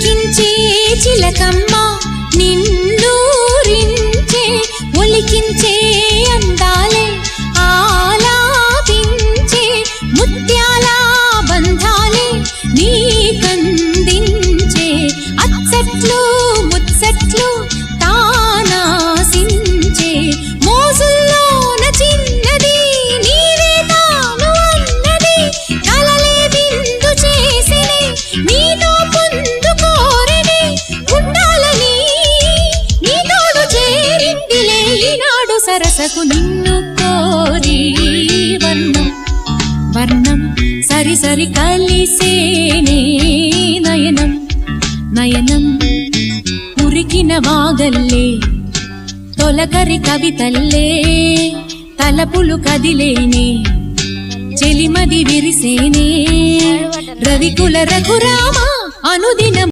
ఒలికించే చిలకమ్మ నిన్నూరించే ఒలికించే అమ్మ సరసకు నిన్ను కోరి వర్ణం వర్ణం సరి సరి కలిసేనే నయనం నయనం. ఉరికిన వాగల్లే తొలకరి కవితల్లే తలపులు కదిలేనే చెలిమది విరిసేనే. రవికుల రఘురామ అనుదినం